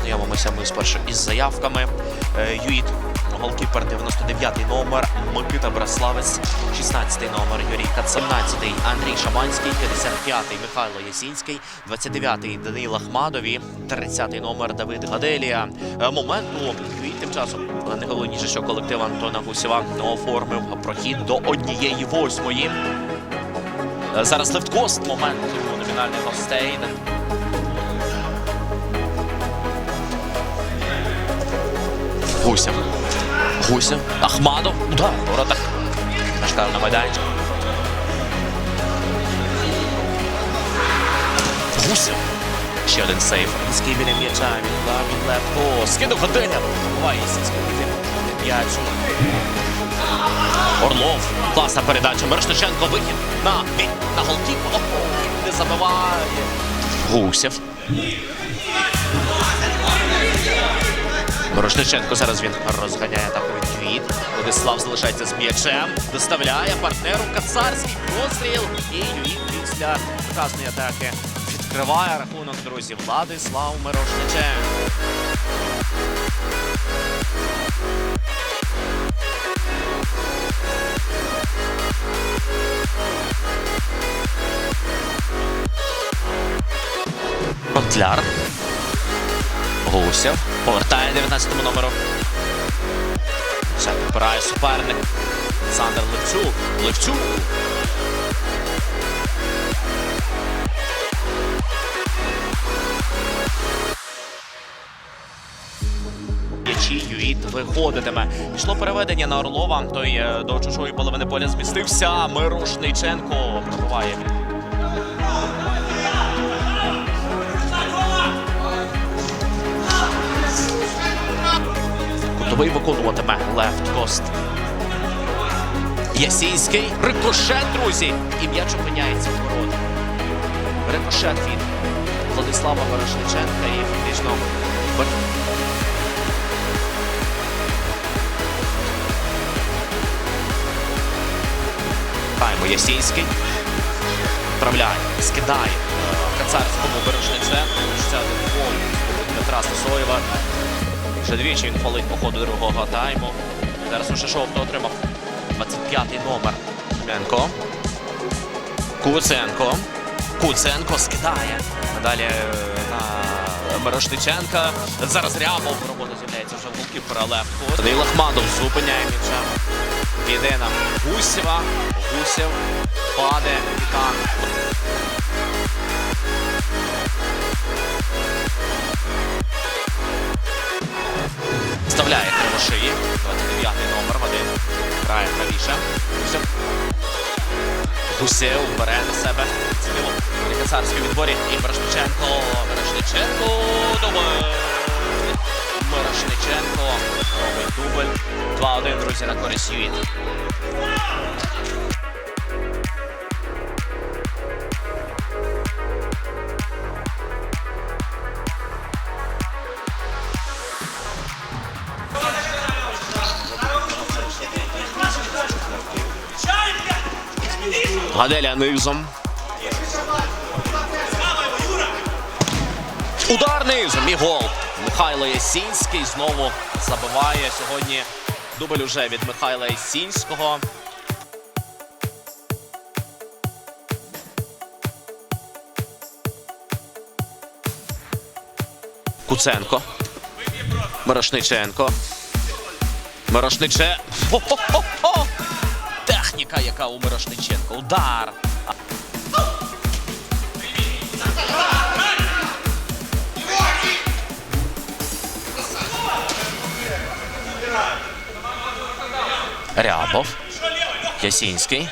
Знайомимося ми спершу із заявками. Е, Юїт, голкіпер 99-й номер, Микита Браславець, 16-й номер Юрій Кац, 17-й Андрій Шаманський, 55-й Михайло Ясінський, 29-й Данил Ахмадові, 30-й номер Давид Гаделія. Е, Моменту Юїт тим часом, але найголовніше, що колектив Антона Гусєва оформив прохід до однієї восьмої. Е, Зараз левткост момент у номінальних гостей. Гусєв. Гусєв. Ахмадов. Удар. Воротах. Шкар на майданчик. Гусєв. Ще один сейф. Низький біля м'яча. Він дав, він легко. Скинув годиня. Буває. Орлов. Класна передача. Мирошниченко вихід на, на голкіп. Не забиває. Гусєв. Мирошниченко зараз він розганяє атаку від Юїт. Владислав залишається з м'ячем. Доставляє партнеру Кацарський простріл. І Юїт після вказаної атаки відкриває рахунок друзів. Владислав Мирошниченко. Котляр. Гусєв. Повертає 19-му номеру. Ще підбирає суперник. Олександр Левчук. Левчук. М'ячі Юїт виходитиме. Пішло переведення на Орлова. Той е, до чужої половини поля змістився. Мирошниченко пробуває він. Кутовий виконуватиме лефт кост. Ясійський. Рикошет, друзі. І м'яч опиняється в ворот. Рикошет від Владислава Мирошниченка і фактично. Граємо Ясійський. Вправляє, скидає е, Кацарському Бережниченку. 61 гол Дмитра Стасоєва. Вже двічі він фалить по ходу другого тайму. Зараз уже жовто отримав 25-й номер. Менко. Куценко. Куценко скидає. Надалі е, на Мирошниченка. Зараз Рябов робота з'являється вже в голкіпера левку. Данил Ахмадов зупиняє м'яча. Піде на Гусєва. Гусєв падає капітан. Вставляє Кривошиї. 29-й номер Вадим. Грає правіше. Гусєв. Гусєв бере на себе. Сміло. Кацарський відборі. І Мирошниченко. Мирошниченко. Дубль. Мирошниченко. Робить дубль. 2-1, друзі, на користь Юїт. Гаделя низом. Удар низом і гол. Михайло Ясінський знову забиває сьогодні. Дубль уже від Михайла Ясінського. Куценко. Мирошниченко. Мирошниче. Хо-хо-хо-хо! Техніка, яка у Мирошниченка. Удар. Рябов. Ясінський.